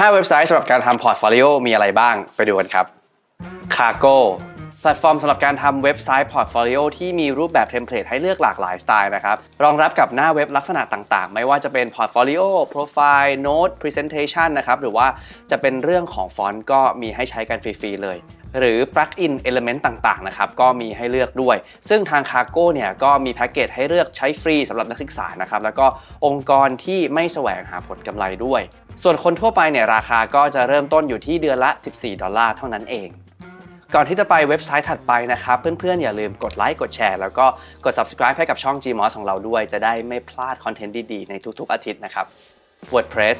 5 เว็บไซต์สำหรับการทำพอร์ตโฟลิโอมีอะไรบ้างไปดูกันครับ Cargo แพลตฟอร์มสำหรับการทำเว็บไซต์พอร์ตโฟลิโอที่มีรูปแบบเทมเพลตให้เลือกหลากหลายสไตล์นะครับ รองรับกับหน้าเว็บลักษณะต่างๆ ไม่ว่าจะเป็นพอร์ตโฟลิโอโปรไฟล์โน้ตพรีเซนเทชันนะครับ หรือว่าจะเป็นเรื่องของฟอนต์ก็มีให้ใช้กันฟรีๆเลย หรือ plug-in element ต่างๆ นะครับ ก็มีให้เลือกด้วย ซึ่งทาง Cargo เนี่ยก็มีแพ็กเกจให้เลือกใช้ฟรีสำหรับนักศึกษานะครับ แล้วก็องค์กรที่ไม่แสวงหาผลกำไรด้วย ส่วนคนทั่วไปเนี่ยราคาก็จะเริ่มต้นอยู่ที่เดือนละ 14 ดอลลาร์เท่านั้นเอง ก่อนที่จะไปเว็บไซต์ถัดไปนะครับ เพื่อนๆ อย่าลืมกดไลค์กดแชร์แล้วก็กด subscribe ให้กับช่อง Gmos ของเราด้วย จะได้ไม่พลาดคอนเทนต์ดีๆ ในทุกๆ อาทิตย์นะครับ WordPress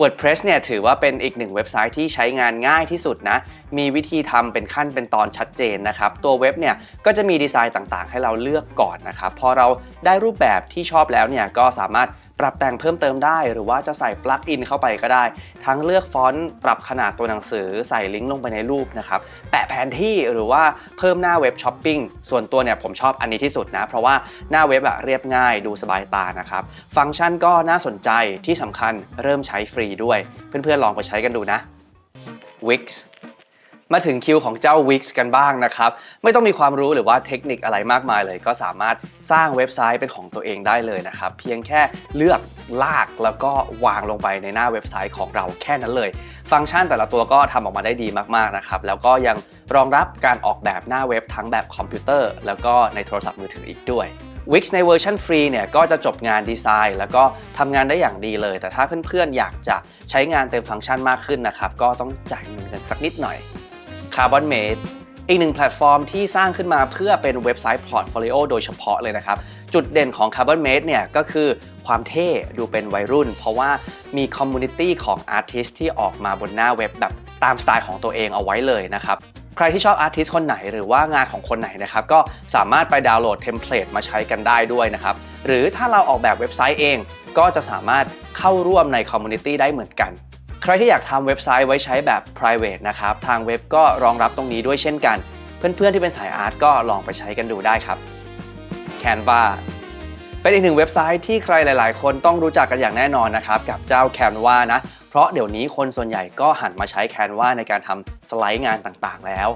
WordPress เนี่ยถือว่าเป็นอีกหนึ่งเว็บไซต์ที่ใช้งานง่ายที่สุดนะ มีวิธีทำเป็นขั้นเป็นตอนชัดเจนนะครับ ตัวเว็บเนี่ยก็จะมีดีไซน์ต่างๆ ให้เราเลือกก่อนนะครับ พอเราได้รูปแบบที่ชอบแล้วเนี่ยก็สามารถ ปรับแต่งเพิ่มเติมได้ หรือว่าจะใส่ปลั๊กอินเข้าไปก็ได้ ทั้งเลือกฟอนต์ปรับขนาดตัวหนังสือใส่ลิงก์ลงไปในรูปนะครับแปะแผนที่หรือว่าเพิ่มหน้าเว็บช้อปปิ้งส่วนตัวเนี่ยผมชอบอันนี้ที่สุดนะ เพราะว่าหน้าเว็บอะเรียบง่ายดูสบายตานะครับฟังก์ชันก็น่าสนใจที่สำคัญเริ่มใช้ฟรีด้วย เพื่อนๆลองไปใช้กันดูนะ Wix มาถึงคิวของเจ้า Wix กันบ้างนะครับ ไม่ต้องมีความรู้หรือว่าเทคนิคอะไรมากมายเลย ก็สามารถสร้างเว็บไซต์เป็นของตัวเองได้เลยนะครับ เพียงแค่เลือกลากแล้วก็วางลงไปในหน้าเว็บไซต์ของเราแค่นั้นเลย ฟังก์ชันแต่ละตัวก็ทำออกมาได้ดีมากๆนะครับแล้วก็ยังรองรับการออกแบบหน้าเว็บทั้งแบบคอมพิวเตอร์ แล้วก็ในโทรศัพท์มือถืออีกด้วย Wix ในเวอร์ชันฟรีเนี่ยก็จะจบงานดีไซน์ แล้วก็ทำงานได้อย่างดีเลย แต่ถ้าเพื่อนๆ อยากจะใช้งานเต็มฟังก์ชันมากขึ้นนะครับ ก็ต้องจ่ายเงินกันสักนิดหน่อย Carbon Made อีกหนึ่งแพลตฟอร์มที่สร้างขึ้นมาเพื่อเป็นเว็บไซต์พอร์ตโฟลิโอโดยเฉพาะเลยนะครับ จุดเด่นของ Carbon Made เนี่ยก็คือความเท่ดูเป็นวัยรุ่น เพราะว่ามีคอมมูนิตี้ของอาร์ติสที่ออกมาบนหน้าเว็บแบบตามสไตล์ของตัวเองเอาไว้เลยนะครับใครที่ชอบอาร์ติสคนไหนหรือว่างานของคนไหนนะครับ ก็สามารถไปดาวน์โหลดเทมเพลตมาใช้กันได้ด้วยนะครับ หรือถ้าเราออกแบบเว็บไซต์เองก็จะสามารถเข้าร่วมในคอมมูนิตี้ได้เหมือนกัน ใครที่อยากทำเว็บไซต์ไว้ใช้แบบ private นะครับ ทางเว็บก็รองรับตรงนี้ด้วยเช่นกัน เพื่อนๆที่เป็นสายอาร์ตก็ลองไปใช้กันดูได้ครับ Canva เป็นอีกหนึ่งเว็บไซต์ที่ใครหลายๆ คนต้องรู้จักกันอย่างแน่นอนนะครับ กับเจ้า Canva นะ เพราะเดี๋ยวนี้คนส่วนใหญ่ก็หันมาใช้ Canva ในการทำสไลด์งานต่างๆ แล้ว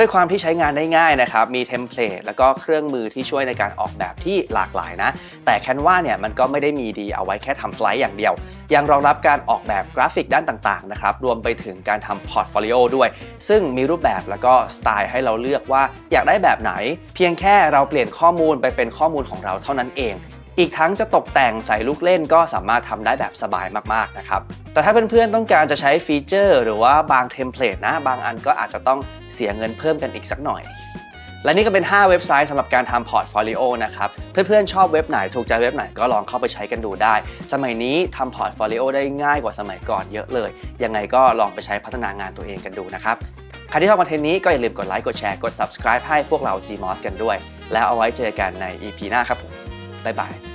ด้วยความที่ใช้งานได้ง่ายนะครับ มีเทมเพลตแล้วก็เครื่องมือที่ช่วยในการออกแบบที่หลากหลายนะ แต่ Canva เนี่ยมันก็ไม่ได้มีดีเอาไว้แค่ทำสไลด์อย่างเดียว ยังรองรับการออกแบบกราฟิกด้านต่างๆนะครับ รวมไปถึงการทำพอร์ตโฟลิโอด้วย ซึ่งมีรูปแบบแล้วก็สไตล์ให้เราเลือกว่าอยากได้แบบไหน เพียงแค่เราเปลี่ยนข้อมูลไปเป็นข้อมูลของเราเท่านั้นเอง อีกทั้งจะตกแต่งใส่ลูกเล่นก็สามารถทำได้แบบสบายมากๆนะครับ แต่ถ้าเพื่อนๆต้องการจะใช้ฟีเจอร์ หรือว่าบางเทมเพลตนะ บางอันก็อาจจะต้องเสียเงินเพิ่มกันอีกสักหน่อย และนี่ก็เป็น 5 เว็บไซต์สำหรับการทำพอร์ตโฟลิโอนะครับ เพื่อนๆชอบเว็บไหนถูกใจเว็บไหนก็ลองเข้าไปใช้กันดูได้ สมัยนี้ทำพอร์ตโฟลิโอได้ง่ายกว่าสมัยก่อนเยอะเลย ยังไงก็ลองไปใช้พัฒนางานตัวเองกันดูนะครับใครที่ชอบคอนเทนต์นี้ก็อย่าลืมกดไลค์กดแชร์กด subscribe ให้พวกเรา Gmos กันด้วย แล้วเอาไว้เจอกันใน EP หน้าครับผมบ๊ายบาย